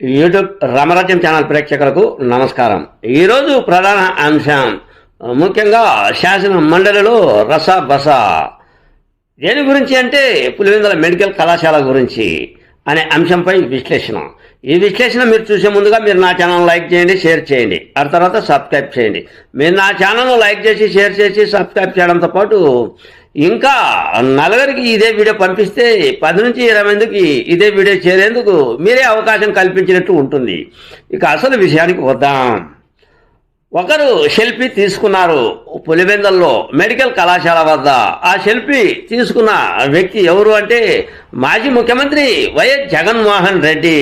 YouTube రామరాజ్యం channel ప్రేక్షకులకు నమస్కారం. ఈరోజు ప్రధాన అంశం ముఖ్యంగా శాసన మండలిలో రస బస దేని గురించి అంటే పులివెందుల మెడికల్ కళాశాల గురించి అనే అంశంపై విశ్లేషణ. ఈ విశ్లేషణ మీరు చూసే ముందుగా మీరు నా ఛానల్ లైక్ చేయండి షేర్ చేయండి. ఆ తర్వాత సబ్స్క్రైబ్ చేయండి. మీరు నా ఛానల్ను లైక్ చేసి షేర్ చేసి సబ్స్క్రైబ్ చేయడంతో పాటు ఇంకా నలుగురికి ఇదే వీడియో పంపిస్తే పది నుంచి ఇరవై మందికి ఇదే వీడియో చేరేందుకు మీరే అవకాశం కల్పించినట్టు ఉంటుంది. ఇక అసలు విషయానికి వద్దాం. ఒకరు సెల్ఫీ తీసుకున్నారు. పులివెందల్లో మెడికల్ కళాశాల వద్ద ఆ సెల్ఫీ తీసుకున్న వ్యక్తి ఎవరు అంటే మాజీ ముఖ్యమంత్రి వైఎస్ జగన్మోహన్ రెడ్డి.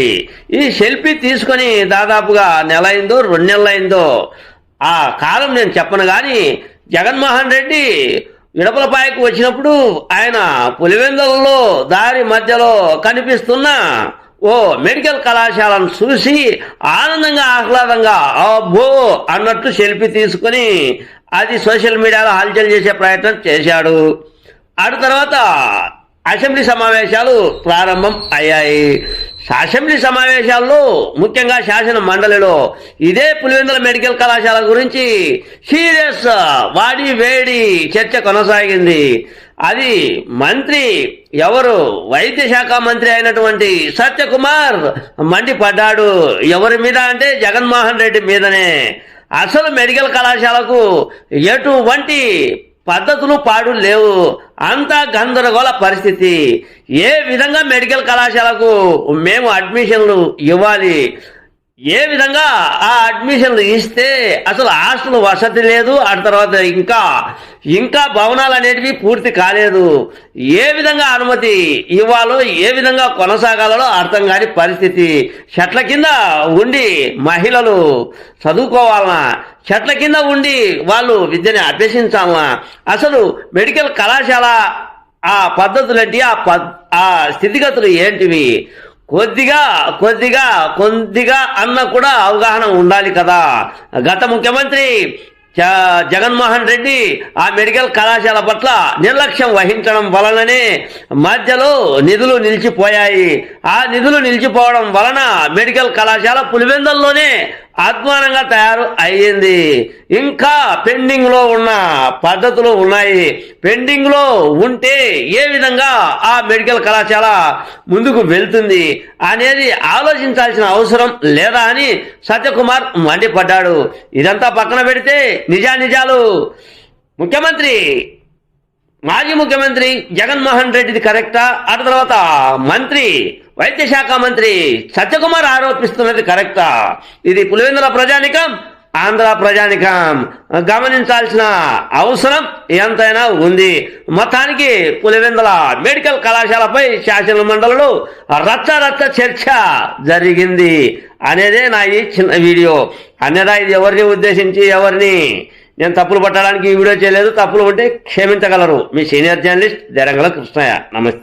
ఈ సెల్ఫీ తీసుకొని దాదాపుగా నెల అయిందో రెండు నెలలు అయిందో ఆ కాలం నేను చెప్పను కానీ జగన్మోహన్ రెడ్డి విడపలపాయకు వచ్చినప్పుడు ఆయన పులివెందులలో దారి మధ్యలో కనిపిస్తున్న ఓ మెడికల్ కళాశాలను చూసి ఆనందంగా ఆహ్లాదంగా అబ్బో అన్నట్టు సెల్ఫీ తీసుకొని అది సోషల్ మీడియాలో హల్చల్ చేసే ప్రయత్నం చేశాడు. ఆడు తర్వాత అసెంబ్లీ సమావేశాలు ప్రారంభం అయ్యాయి. అసెంబ్లీ సమావేశాల్లో ముఖ్యంగా శాసన మండలిలో ఇదే పులివెందుల మెడికల్ కళాశాల గురించి సీరియస్ వాడి వేడి చర్చ కొనసాగింది. అది మంత్రి ఎవరు? వైద్య శాఖ మంత్రి అయినటువంటి సత్యకుమార్ మండిపడ్డాడు. ఎవరి మీద అంటే జగన్మోహన్ రెడ్డి మీదనే. అసలు మెడికల్ కళాశాలకు ఎటువంటి పద్ధతులు పాడు లేవు. అంతా గందరగోళ పరిస్థితి. ఏ విధంగా మెడికల్ కళాశాలకు మేము అడ్మిషన్లు ఇవ్వాలి? ఏ విధంగా ఆ అడ్మిషన్లు ఇస్తే అసలు హాస్టల్ వసతి లేదు ఆ తర్వాత ఇంకా ఇంకా భవనాలు అనేటివి పూర్తి కాలేదు. ఏ విధంగా అనుమతి ఇవ్వాలో ఏ విధంగా కొనసాగాలో అర్థం కాని పరిస్థితి. చెట్ల కింద ఉండి మహిళలు చదువుకోవాలనా? చెట్ల కింద ఉండి వాళ్ళు విద్యని అభ్యసించాలనా? అసలు మెడికల్ కళాశాల ఆ పద్ధతులు ఏంటి ఆ పద్ ఆ స్థితిగతులు ఏంటివి? కొద్దిగా కొద్దిగా కొద్దిగా అన్న కూడా అవగాహన ఉండాలి కదా. గత ముఖ్యమంత్రి జగన్మోహన్ రెడ్డి ఆ మెడికల్ కళాశాల పట్ల నిర్లక్ష్యం వహించడం వలననే మధ్యలో నిధులు నిలిచిపోయాయి. ఆ నిధులు నిలిచిపోవడం వలన మెడికల్ కళాశాల పులివెందల్లోనే అధ్వానంగా తయారు అయ్యింది. ఇంకా పెండింగ్లో ఉన్న పద్ధతులు ఉన్నాయి. పెండింగ్లో ఉంటే ఏ విధంగా ఆ మెడికల్ కళాశాల ముందుకు వెళ్తుంది అనేది ఆలోచించాల్సిన అవసరం లేదా అని సత్యకుమార్ మండిపడ్డాడు. ఇదంతా పక్కన పెడితే నిజానిజాలు. ముఖ్యమంత్రి మాజీ ముఖ్యమంత్రి జగన్మోహన్ రెడ్డిది కరెక్టా? ఆ తర్వాత మంత్రి వైద్య శాఖ మంత్రి సత్యకుమార్ ఆరోపిస్తున్నది కరెక్టా. ఇది పులివెందుల ప్రజానికం ఆంధ్ర ప్రజానికం. గమనించాల్సిన అవసరం ఎంతైనా ఉంది. మొత్తానికి పులివెందుల మెడికల్ కళాశాలపై శాసన మండలిలో రచ్చ రచ్చ చర్చ జరిగింది అనేదే నా ఈ చిన్న వీడియో. అన్నదా ఇది ఎవరిని ఉద్దేశించి ఎవరిని? నేను తప్పులు పట్టడానికి ఈ వీడియో చేయలేదు. తప్పులు ఉంటే క్షమించగలరు. మీ సీనియర్ జర్నలిస్ట్ దేరంగల కృష్ణయ్య. నమస్తే.